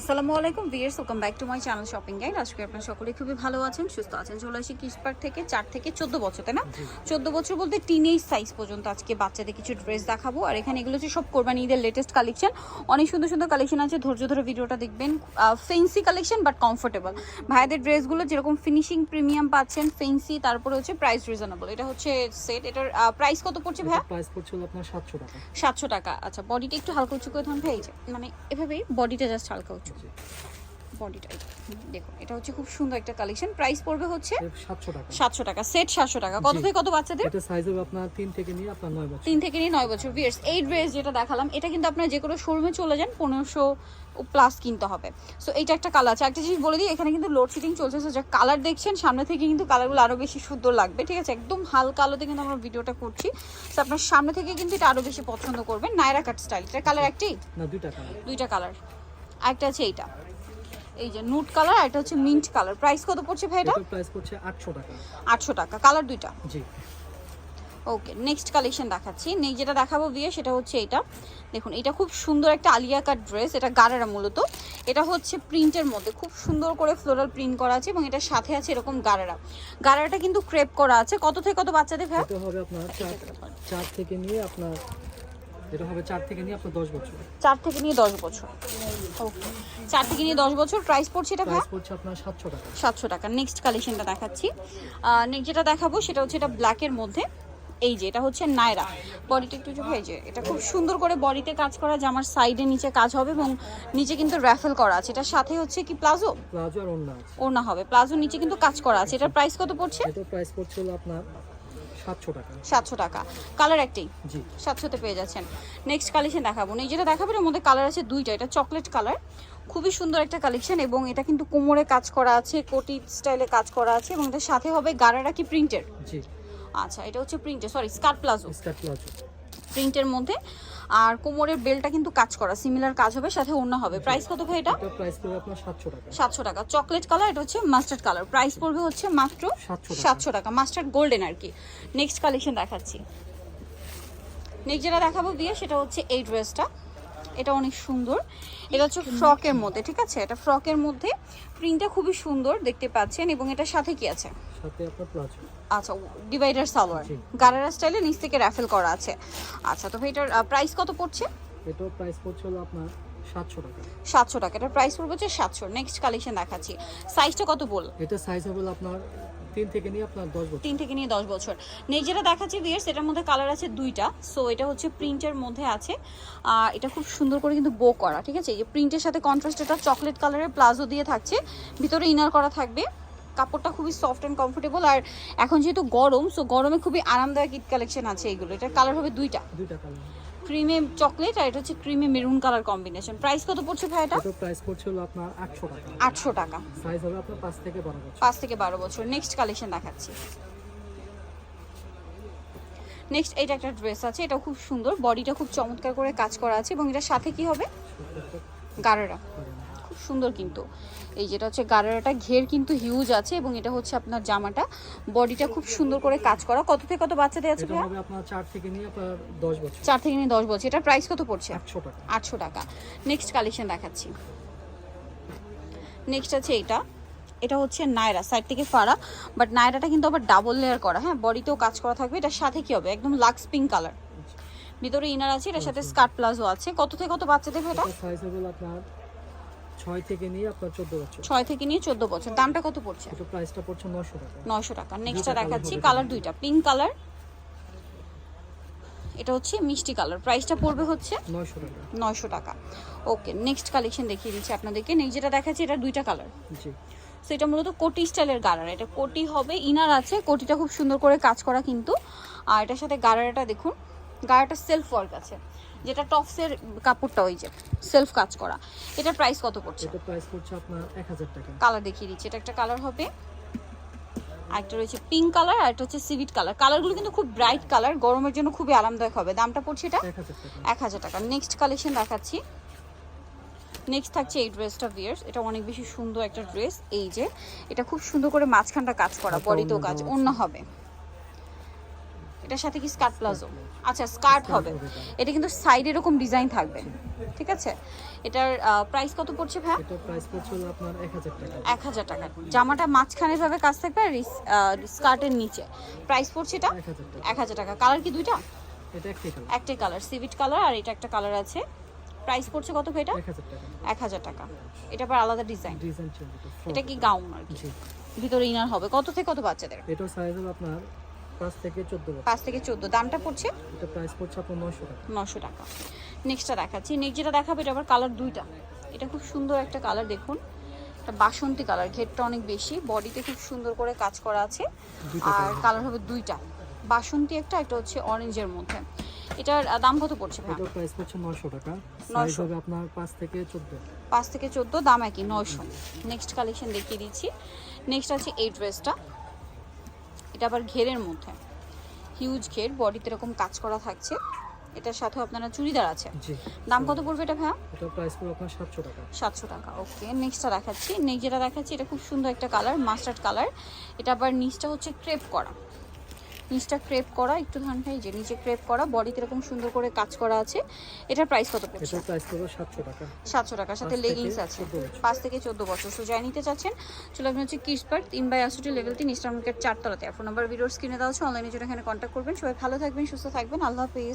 আসসালামু আলাইকুম viewers welcome back to my channel shopping guide আজকে আপনারা সকলে খুবই ভালো আছেন সুস্থ আছেন। চলে আসি কিস পার্ক থেকে চার থেকে চোদ্দ বছর তাই না? চোদ্দ বছর বলতে টিনেজ সাইজ পর্যন্ত আজকে বাচ্চাদের কিছু ড্রেস দেখাবো। আর এখানে এগুলো হচ্ছে সব কোরবানি ঈদের লেটেস্ট কালেকশন অনেক সুন্দর সুন্দর কালেকশন আছে ধৈর্য ধরে ভিডিওটা দেখবেন। ফেন্সি কালেকশন বাট কমফোর্টেবল ভাইদের ড্রেসগুলো যেরকম ফিনিশিং প্রিমিয়াম পাচ্ছেন ফেন্সি তারপরে হচ্ছে প্রাইস রিজনেবল এটা হচ্ছে সেট এটার প্রাইস কত পড়ছে ভাই প্রাইস পড়ছে আপনার সাতশো টাকা। সাতশো টাকা। আচ্ছা বডিটা একটু হালকা উঁচু করে ধরুন ভাই মানে এভাবেই বডিটা জাস্ট হালকা উঁচু বডিটা দেখুন এটা হচ্ছে খুব সুন্দর একটা কালেকশন প্রাইস পড়বে হচ্ছে সাতশো টাকা। সাতশো টাকা সেট সাতশো টাকা। কত থেকে কত বাচ্চাদের? এটা সাইজ হবে আপনার তিন থেকে নিয়ে আপনার নয় বছর। তিন থেকে নিয়ে নয় বছর। বিয়ার্স এই ড্রেস যেটা দেখালাম এটা কিন্তু আপনার যে কোনো শোরুমে চলে যান পনেরোশো প্লাস কিনতে হবে। সো এইটা একটা কালার আছে। একটা জিনিস বলে দিই এখানে কিন্তু লোডশেডিং চলছে। সো যা কালার দেখছেন সামনে থেকে কিন্তু কালারগুলো আরও বেশি সুন্দর লাগবে। ঠিক আছে একদম হালকা আলোতে কিন্তু আমরা ভিডিওটা করছি। সো আপনার সামনে থেকে কিন্তু এটা আরও বেশি পছন্দ করবেন। নায়রা কাট স্টাইল এটা কালার একটাই না দুই টাকা দুইটা কালার একটা আছে এইটা। এই যে নুট কালার আর এটা হচ্ছে মিন্ট কালার প্রাইস কত পড়ছে ভাই এটা? প্রাইস পড়ছে আটশো টাকা। আটশো টাকা। কালার দুইটা? জি। ওকে নেক্সট কালেকশন দেখাচ্ছি। নেক্সট যেটা দেখাবো বিয়ে সেটা হচ্ছে এটা। দেখুন এটা খুব সুন্দর একটা আলিয়া কাট ড্রেস এটা গারারা মূলত। এটা হচ্ছে প্রিন্টের মধ্যে। খুব সুন্দর করে ফ্লোরাল প্রিন্ট করা আছে এবং এটার সাথে আছে এরকম গারারা। গারারাটা কিন্তু ক্রেপ করা আছে। কত থেকে কত বাচ্চাদের ভাই? এটা হবে আপনার চার চার থেকে নিয়ে আপনার এটা হবে চার থেকে নিয়ে আপনার দশ বছর। চার থেকে নিয়ে দশ বছর। ওকে চার থেকে নিয়ে দশ বছর প্রাইস পড়ছে এটা প্রাইস পড়ছে আপনার সাতশো টাকা। সাতশো টাকা। নেক্সট কালেকশনটা দেখাচ্ছি। নেক্সট যেটা দেখাবো সেটা হচ্ছে এটা ব্ল্যাকের মধ্যে। এই যে এটা হচ্ছে নায়রা। বডিটা একটু হয়ে যে এটা খুব সুন্দর করে বডিতে কাজ করা জামার সাইডে নিচে কাজ হবে এবং নিচে কিন্তু র্যাফেল করা আছে। এটার সাথে হচ্ছে কি প্লাজো? প্লাজো আর আছে। ওর হবে। প্লাজো নিচে কিন্তু কাজ করা আছে। এটার প্রাইস কত পড়ছে? এটার প্রাইস পড়ছে হলো আপনার সাতশো টাকা। সাতশো টাকা। কালার একটাই? জি। সাতশোতে পেয়ে যাচ্ছেন। নেক্সট কালেকশন দেখাবো। না এই যেটা দেখাবো এর মধ্যে কালার আছে দুইটা। এটা চকলেট কালার খুবই সুন্দর একটা কালেকশন এবং এটা কিন্তু কোমরে কাজ করা আছে কোটি স্টাইলে কাজ করা আছে এবং এটার সাথে হবে গারারা কি প্রিন্টের জি। আচ্ছা এটা হচ্ছে প্রিন্টের sorry skirt palazzo skirt palazzo প্রিন্টের মধ্যে। আর কোমরের বেলটা কিন্তু কাজ করা সিমিলার কাজ হবে সাথে অন্য হবে। প্রাইস কত ভাই এটা? প্রাইস পড়বে আপনার সাতশো টাকা। সাতশো টাকা। চকলেট কালার এটা হচ্ছে মাস্টার্ড কালার প্রাইস পড়বে হচ্ছে মাত্র 700 সাতশো টাকা। মাস্টার্ড গোল্ডেন আর কি। নেক্সট কালেকশন দেখাচ্ছি। নেক্সট যেটা দেখাবো দিয়ে সেটা হচ্ছে এই ড্রেসটা এটা অনেক সুন্দর। এটা হচ্ছে ফ্রকের মধ্যে ঠিক আছে? এটা ফ্রকের মধ্যে প্রিন্টটা খুবই সুন্দর দেখতে পাচ্ছেন এবং এটার সাথে কি আছে? সাথে আপনার প্লাজো আচ্ছা ডিভাইডার সালোয়ার। গারারা স্টাইলে নিচ থেকে র্যাফেল করা আছে। আচ্ছা তো এটার প্রাইস কত পড়ছে? এটার প্রাইস পড়ছে হলো আপনার সাতশো টাকা। সাতশো টাকা। এটার প্রাইস পড়বে হচ্ছে সাতশো। নেক্সট কালেকশন দেখাচ্ছি। সাইজটা কত বল এটা সাইজ হবে আপনার তিন থেকে নিয়ে আপনার দশ বছর। তিন থেকে নিয়ে দশ বছর। নেক্সট যেটা দেখাচ্ছি ভিয়ার্স এটার মধ্যে কালার আছে দুইটা। সো এটা হচ্ছে প্রিন্টের মধ্যে আছে। আর এটা খুব সুন্দর করে কিন্তু বো করা ঠিক আছে? এই যে প্রিন্টের সাথে কন্ট্রাস্ট এটা চকলেট কালারের প্লাজো দিয়ে থাকছে। ভিতরে ইনার করা থাকবে। কাপড়টা খুবই সফট অ্যান্ড কমফোর্টেবল আর এখন যেহেতু গরম সো গরমে খুবই আরামদায়ক ঈদ কালেকশন আছে এইগুলো এটার কালার হবে দুইটা। দুইটা কালার ক্রিমে চকলেট আর এটা হচ্ছে ক্রিমে মেরুন কালার কম্বিনেশন। প্রাইস কত পড়ছে ভাই এটা প্রাইস পড়ছে হলো আপনার আটশো টাকা। আটশো টাকা। সাইজ হবে আপনার 5 থেকে বারো বছর। 5 থেকে বারো বছর। নেক্সট কালেকশন দেখাচ্ছি। নেক্সট এটা একটা ড্রেস আছে এটা খুব সুন্দর। বডিটা খুব চমৎকার করে কাজ করা আছে এবং এটা সাথে কি হবে? গারারা। সুন্দর কিন্তু। এই যেটা হচ্ছে গারারাটা ঘের কিন্তু হিউজ আছে এবং এটা হচ্ছে আপনার জামাটা। বডিটা খুব সুন্দর করে কাজ করা। কত থেকে কত বাচ্চাদের আছে এটা ভাইয়া? আপনার চার থেকে নিয়ে আপনার দশ বছর। চার থেকে নিয়ে দশ বছর। এটার প্রাইস কত পড়ছে? আটশো টাকা। আটশো টাকা। নেক্সট কালেকশন দেখাচ্ছি। নেক্সট আছে এটা। এটা হচ্ছে নায়রা সাইড থেকে ফাড়া। বাট নায়রাটা কিন্তু আবার ডাবল লেয়ার করা। হ্যাঁ বডিতেও কাজ করা থাকবে। এটার সাথে কি হবে? একদম লাক্স পিঙ্ক কালার ভিতরে ইনার আছে এটার সাথে স্কার্ট প্লাজো আছে। কত থেকে কত বাচ্চাদের এটা? এটা সাইজ আপনার ছয় থেকে নিয়ে আপনার চোদ্দ বছর। ছয় থেকে নিয়ে চোদ্দ বছর। দামটা কত পড়ছে? এটা প্রাইসটা পড়ছে নশো টাকা। নয়শো টাকা। নেক্সটটা দেখাচ্ছি কালার দুইটা। পিঙ্ক কালার এটা হচ্ছে মিষ্টি কালার প্রাইসটা পড়বে হচ্ছে নয়শো টাকা। ওকে নেক্সট কালেকশন দেখিয়ে দিচ্ছি আপনাদেরকে। নেক্সট যেটা দেখাচ্ছি এটা দুইটা কালার জি। সো এটা মূলত কোটি স্টাইলের গারার এটা কোটি হবে ইনার আছে। কোটিটা খুব সুন্দর করে কাজ করা কিন্তু। আর এটার সাথে গারারাটা দেখুন। গারাটা সেলফ ওয়ার্ক আছে। যেটা টপসের কাপড়টা ওই যে সেলফ কাজ করা। এটা প্রাইস কত পড়ছে? এটা প্রাইস পড়ছে আপনার এক হাজার টাকা। কালার দেখিয়ে দিচ্ছি এটা একটা কালার হবে। আরেকটা রয়েছে পিঙ্ক কালার আর একটা হচ্ছে সিভিট কালার কালারগুলো কিন্তু খুব ব্রাইট কালার গরমের জন্য খুবই আরামদায়ক হবে। দামটা পড়ছে এটা? এক হাজার টাকা। নেক্সট কালেকশন দেখাচ্ছি। নেক্সট থাকছে এই ড্রেসটা ভিয়ার্স এটা অনেক বেশি সুন্দর একটা ড্রেস এই যে এটা খুব সুন্দর করে মাঝখানটা কাজ করা বডিতেও কাজ অন্য হবে। এটার সাথে কি স্কার্ট প্লাজো? আচ্ছা স্কার্ট হবে। এটা কিন্তু সাইড এরকম ডিজাইন থাকবে। ঠিক আছে? এটার প্রাইস কত পড়ছে ভাই এটা প্রাইস পড়ছে আপনার এক হাজার টাকা। এক হাজার টাকা। জামাটা মাঝখানে ভাবে কাজ থাকবে আর স্কার্টের নিচে। প্রাইস পড়ছে এটা? এক হাজার টাকা। এক হাজার টাকা। কালার কি দুইটা? এটা একটাই কালার একটাই কালার সিভিট কালার আর এটা একটা কালার আছে। প্রাইস পড়ছে কত ভাই এটা? এক হাজার টাকা। এক হাজার টাকা। এটা আবার আলাদা ডিজাইন ডিজাইন এটা কি গাউন আর কি? ভিতরে ইনার হবে। কত থেকে কত বাচ্চাদের? এটাও সাইজ হবে আপনার পাঁচ থেকে চোদ্দ বছর। পাঁচ থেকে চোদ্দ। দামটা পড়ছে? এটা প্রাইস পড়ছে আপনার নয়শো টাকা। নশো টাকা। নেক্সটটা দেখাচ্ছি। নেক্সট যেটা দেখাবো এটা আবার কালার দুইটা। এটা খুব সুন্দর একটা কালার দেখুন। এটা বাসন্তী কালার ঘেরটা অনেক বেশি। বডিতে খুব সুন্দর করে কাজ করা আছে। আর কালার হবে দুইটা। বাসন্তী একটা একটা হচ্ছে অরেঞ্জের মধ্যে। এটার দাম কত পড়ছে ভাই? প্রাইস পড়ছে নয়শো টাকা। সাইজ 900 হবে আপনার পাঁচ থেকে চোদ্দ। পাঁচ থেকে চোদ্দ দাম একই নয়শো। নেক্সট কালেকশন দেখিয়ে দিচ্ছি। নেক্সট আছে এই ড্রেসটা এটা আবার ঘেরের মধ্যে। হিউজ ঘের বডিতে এরকম কাজ করা থাকছে। এটার সাথে আপনারা চুড়িদার আছে। দাম কত পড়বে এটা ভাইয়া? এটা প্রাইস পড়বে আপনার সাতশো টাকা। সাতশো টাকা ওকে নেক্সটটা দেখাচ্ছি। নেক্সট যেটা দেখাচ্ছি এটা খুব সুন্দর একটা কালার মাস্টার্ড কালার এটা আবার নিচটা হচ্ছে ক্রেপ করা। নিচটা ক্রেপ করা একটু ধান খাই যে নিচে ক্রেপ করা বডিতে এরকম সুন্দর করে কাজ করা আছে। এটার প্রাইস কত পড়ছে? এটার প্রাইস পড়বে সাতশো টাকা। 700 টাকা সাথে লেগিংস আছে। 14 বছর। পাঁচ থেকে চোদ্দ বছর। সো যাই নিতে চাচ্ছেন চলে আপনি হচ্ছে কিসপার্ট 3 বাই আশিটি লেভেল তিন ইস্টার মার্কেট চারতলাতে। ফোন নাম্বার ভিডিওর স্ক্রিনে দেওয়া আছে অনলাইনে যারা এখানে কন্ট্যাক্ট করবেন। সবাই ভালো থাকবেন সুস্থ থাকবেন। আল্লাহ হাফিজ।